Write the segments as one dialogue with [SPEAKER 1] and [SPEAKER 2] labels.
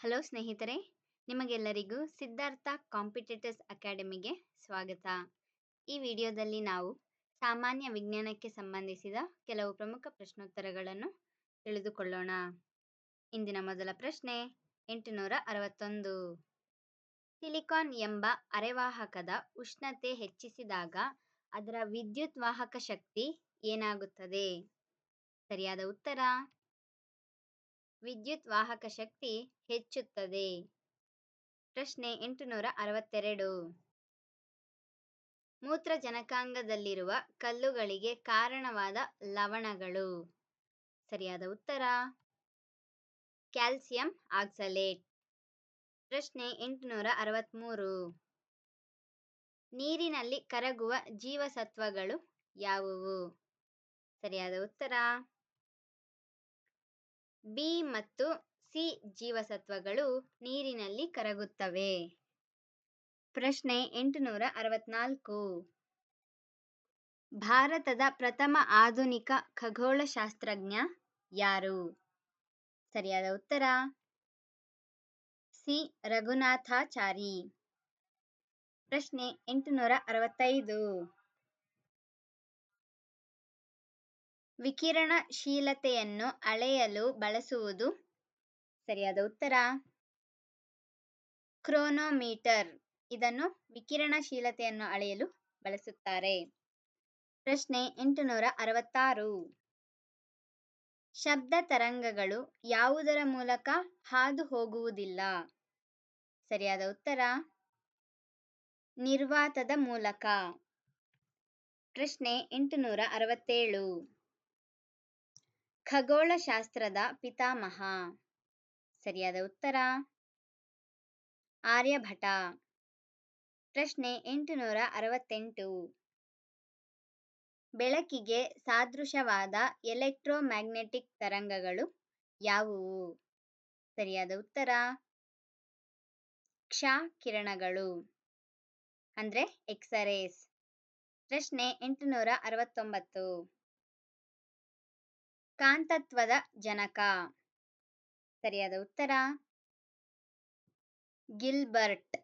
[SPEAKER 1] Hello ಸ್ನೇಹಿತರೆ, ನಿಮಗೆಲ್ಲರಿಗೂ Siddhartha competitors ಅಕಾಡೆಮಿಗೆ ಸ್ವಾಗತ. ಈ ವಿಡಿಯೋದಲ್ಲಿ ನಾವು ಸಾಮಾನ್ಯ ವಿಜ್ಞಾನಕ್ಕೆ ಸಂಬಂಧಿಸಿದ ಕೆಲವು ಪ್ರಮುಖ ಪ್ರಶ್ನೋತ್ತರಗಳನ್ನು ತಿಳಿದುಕೊಳ್ಳೋಣ. ಇಂದಿನ ಮೊದಲ ಪ್ರಶ್ನೆ, ಎಂಟುನೂರ ಅರವತ್ತೊಂದು. ಸಿಲಿಕಾನ್ ಎಂಬ ಅರೆವಾಹಕದ ಉಷ್ಣತೆ ಹೆಚ್ಚಿಸಿದಾಗ ಅದರ ವಿದ್ಯುತ್ ವಾಹಕ ಶಕ್ತಿ ಏನಾಗುತ್ತದೆ? ಸರಿಯಾದ ಉತ್ತರ ವಿದ್ಯುತ್ ವಾಹಕ ಶಕ್ತಿ ಹೆಚ್ಚುತ್ತದೆ. ಪ್ರಶ್ನೆ ಎಂಟುನೂರ ಅರವತ್ತೆರಡು. ಮೂತ್ರಜನಕಾಂಗದಲ್ಲಿರುವ ಕಲ್ಲುಗಳಿಗೆ ಕಾರಣವಾದ ಲವಣಗಳು. ಸರಿಯಾದ ಉತ್ತರ? Calcium oxalate. ಪ್ರಶ್ನೆ ಎಂಟುನೂರ ಅರವತ್ತ್ಮೂರು ನೀರಿನಲ್ಲಿ ಕರಗುವ ಜೀವಸತ್ವಗಳು ಯಾವುವು? ಸರಿಯಾದ ಉತ್ತರ? ಬಿ ಮತ್ತು ಸಿ ಜೀವಸತ್ವಗಳು ನೀರಿನಲ್ಲಿ ಕರಗುತ್ತವೆ. ಪ್ರಶ್ನೆ ಎಂಟುನೂರ ಅರವತ್ನಾಲ್ಕು. ಭಾರತದ ಪ್ರಥಮ ಆಧುನಿಕ ಖಗೋಳಶಾಸ್ತ್ರಜ್ಞ ಯಾರು? ಸರಿಯಾದ ಉತ್ತರ? ಸಿ ರಘುನಾಥಾಚಾರಿ. ಪ್ರಶ್ನೆ ಎಂಟುನೂರ ಅರವತ್ತೈದು. ವಿಕಿರಣಶೀಲತೆಯನ್ನು ಅಳೆಯಲು ಬಳಸುವುದು ಸರಿಯಾದ ಉತ್ತರ? ಕ್ರೋನೋಮೀಟರ್ ಇದನ್ನು ವಿಕಿರಣಶೀಲತೆಯನ್ನು ಅಳೆಯಲು ಬಳಸುತ್ತಾರೆ. ಪ್ರಶ್ನೆ ಎಂಟುನೂರ ಅರವತ್ತಾರು. ಶಬ್ದ ತರಂಗಗಳು ಯಾವುದರ ಮೂಲಕ ಹಾದು ಹೋಗುವುದಿಲ್ಲ ಸರಿಯಾದ ಉತ್ತರ? ನಿರ್ವಾತದ ಮೂಲಕ. ಪ್ರಶ್ನೆ ಎಂಟುನೂರ ಅರವತ್ತೇಳು. ಖಗೋಳಶಾಸ್ತ್ರದ ಪಿತಾಮಹ. ಸರಿಯಾದ ಉತ್ತರ? ಆರ್ಯಭಟ. ಪ್ರಶ್ನೆ ಎಂಟುನೂರ ಅರವತ್ತೆಂಟು ಬೆಳಕಿಗೆ ಸಾದೃಶವಾದ ಎಲೆಕ್ಟ್ರೋಮ್ಯಾಗ್ನೆಟಿಕ್ ತರಂಗಗಳು ಯಾವುವು? ಸರಿಯಾದ ಉತ್ತರ? ಕ್ಷ ಕಿರಣಗಳು. ಅಂದರೆ ಎಕ್ಸರೇಸ್. ಪ್ರಶ್ನೆ ಎಂಟುನೂರ ಅರವತ್ತೊಂಬತ್ತು ಕಾಂತತ್ವದ ಜನಕ. ಸರಿಯಾದ ಉತ್ತರ? ಗಿಲ್ಬರ್ಟ್.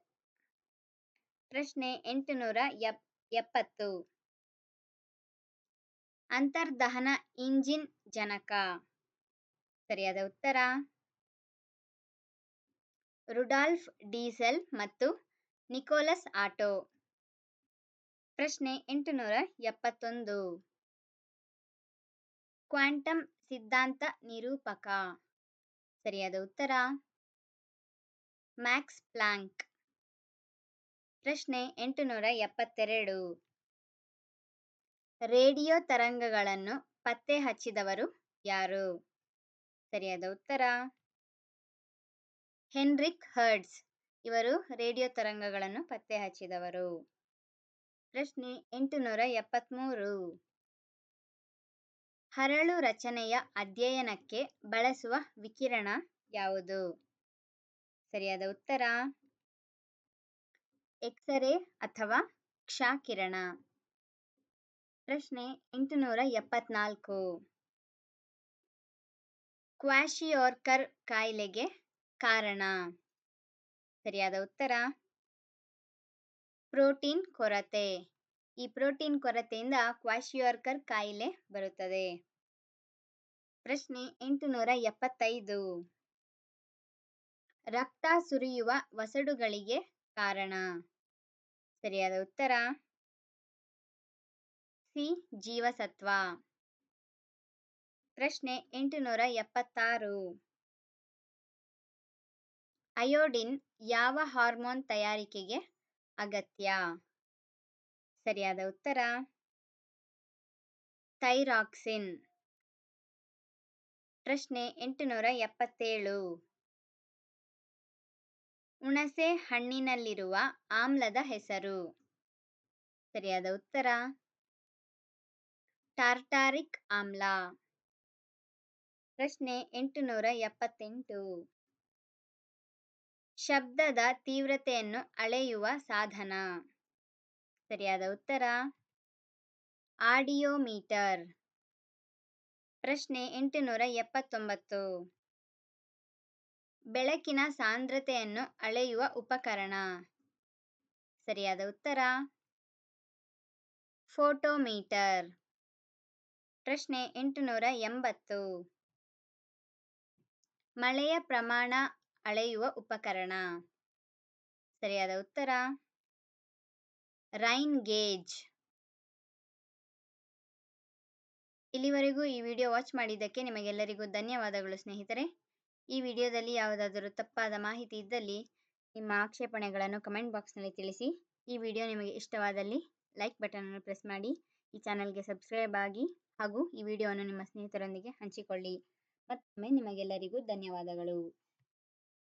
[SPEAKER 1] ಪ್ರಶ್ನೆ ಎಂಟುನೂರ ಎಪ್, ಎಪ್ಪತ್ತು. ಅಂತರ್ದಹನ ಇಂಜಿನ್ ಜನಕ. ಸರಿಯಾದ ಉತ್ತರ? ರುಡಾಲ್ಫ್ ಡೀಸೆಲ್ ಮತ್ತು ನಿಕೋಲಸ್ ಆಟೋ. ಪ್ರಶ್ನೆ ಎಂಟುನೂರ ಎಪ್ಪತ್ತೊಂದು. ಕ್ವಾಂಟಮ್ ಸಿದ್ಧಾಂತ ನಿರೂಪಕ. ಸರಿಯಾದ ಉತ್ತರ? Max Planck. ಪ್ರಶ್ನೆ ಎಂಟುನೂರ ಎಪ್ಪತ್ತೆರಡು. ರೇಡಿಯೋ ತರಂಗಗಳನ್ನು ಪತ್ತೆ ಹಚ್ಚಿದವರು ಯಾರು? ಸರಿಯಾದ ಉತ್ತರ? Heinrich hertz. ಇವರು ರೇಡಿಯೋ ತರಂಗಗಳನ್ನು ಪತ್ತೆ ಹಚ್ಚಿದವರು. ಪ್ರಶ್ನೆ ಎಂಟುನೂರ ಎಪ್ಪತ್ತ್ಮೂರು ಹರಳು ರಚನೆಯ ಅಧ್ಯಯನಕ್ಕೆ ಬಳಸುವ ವಿಕಿರಣ ಯಾವುದು? ಸರಿಯಾದ ಉತ್ತರ? ಎಕ್ಸರೆ ಅಥವಾ ಕ್ಷಕಿರಣ? ಪ್ರಶ್ನೆ ಎಂಟುನೂರ ಎಪ್ಪತ್ನಾಲ್ಕು. ಕ್ವಾಶಿಯೋರ್ಕರ್ ಕಾಯಿಲೆಗೆ ಕಾರಣ? ಸರಿಯಾದ ಉತ್ತರ? ಪ್ರೋಟೀನ್ ಕೊರತೆ. ಈ ಪ್ರೋಟೀನ್ ಕೊರತೆಯಿಂದ ಕ್ವಾಶಿಯೋರ್ಕರ್ ಕಾಯಿಲೆ ಬರುತ್ತದೆ. ಪ್ರಶ್ನೆ ಎಂಟುನೂರ ಎಪ್ಪತ್ತೈದು. ರಕ್ತ ಸುರಿಯುವ ವಸಡುಗಳಿಗೆ ಕಾರಣ? ಸರಿಯಾದ ಉತ್ತರ? ಸಿ, ಜೀವಸತ್ವ. ಪ್ರಶ್ನೆ ಎಂಟುನೂರ ಎಪ್ಪತ್ತಾರು. ಅಯೋಡಿನ್ ಯಾವ ಹಾರ್ಮೋನ್ ತಯಾರಿಕೆಗೆ ಅಗತ್ಯ? ಸರಿಯಾದ ಉತ್ತರ? ಥೈರಾಕ್ಸಿನ್. ಪ್ರಶ್ನೆ ಎಂಟುನೂರ ಎಪ್ಪತ್ತೇಳು. ಹುಣಸೆ ಹಣ್ಣಿನಲ್ಲಿರುವ ಆಮ್ಲದ ಹೆಸರು? ಸರಿಯಾದ ಉತ್ತರ? ಟಾರ್ಟಾರಿಕ್ ಆಮ್ಲ. ಪ್ರಶ್ನೆ ಎಂಟುನೂರ ಎಪ್ಪತ್ತೆಂಟು. ಶಬ್ದದ ತೀವ್ರತೆಯನ್ನು ಅಳೆಯುವ ಸಾಧನ. ಸರಿಯಾದ ಉತ್ತರ? ಆಡಿಯೋಮೀಟರ್. ಪ್ರಶ್ನೆ ಎಂಟುನೂರ ಎಪ್ಪತ್ತೊಂಬತ್ತು. ಬೆಳಕಿನ ಸಾಂದ್ರತೆಯನ್ನು ಅಳೆಯುವ ಉಪಕರಣ. ಸರಿಯಾದ ಉತ್ತರ? ಫೋಟೋಮೀಟರ್. ಪ್ರಶ್ನೆ ಎಂಟುನೂರ ಎಂಬತ್ತು. ಮಳೆಯ ಪ್ರಮಾಣ ಅಳೆಯುವ ಉಪಕರಣ. ಸರಿಯಾದ ಉತ್ತರ? Rain gauge. ಇಲ್ಲಿವರೆಗೂ ಈ ವಿಡಿಯೋ ವಾಚ್ ಮಾಡಿದ್ದಕ್ಕೆ ನಿಮಗೆಲ್ಲರಿಗೂ ಧನ್ಯವಾದಗಳು ಸ್ನೇಹಿತರೆ. ಈ ವಿಡಿಯೋದಲ್ಲಿ ಯಾವುದಾದರೂ ತಪ್ಪಾದ ಮಾಹಿತಿ ಇದ್ದಲ್ಲಿ ನಿಮ್ಮ ಆಕ್ಷೇಪಣೆಗಳನ್ನು ಕಮೆಂಟ್ ಬಾಕ್ಸ್ನಲ್ಲಿ ತಿಳಿಸಿ. ಈ ವಿಡಿಯೋ ನಿಮಗೆ ಇಷ್ಟವಾದಲ್ಲಿ ಲೈಕ್ ಬಟನನ್ನು ಪ್ರೆಸ್ ಮಾಡಿ. ಈ ಚಾನಲ್ಗೆ ಸಬ್ಸ್ಕ್ರೈಬ್ ಆಗಿ ಹಾಗೂ ಈ ವಿಡಿಯೋವನ್ನು ನಿಮ್ಮ ಸ್ನೇಹಿತರೊಂದಿಗೆ ಹಂಚಿಕೊಳ್ಳಿ. ಮತ್ತೊಮ್ಮೆ ನಿಮಗೆಲ್ಲರಿಗೂ ಧನ್ಯವಾದಗಳು.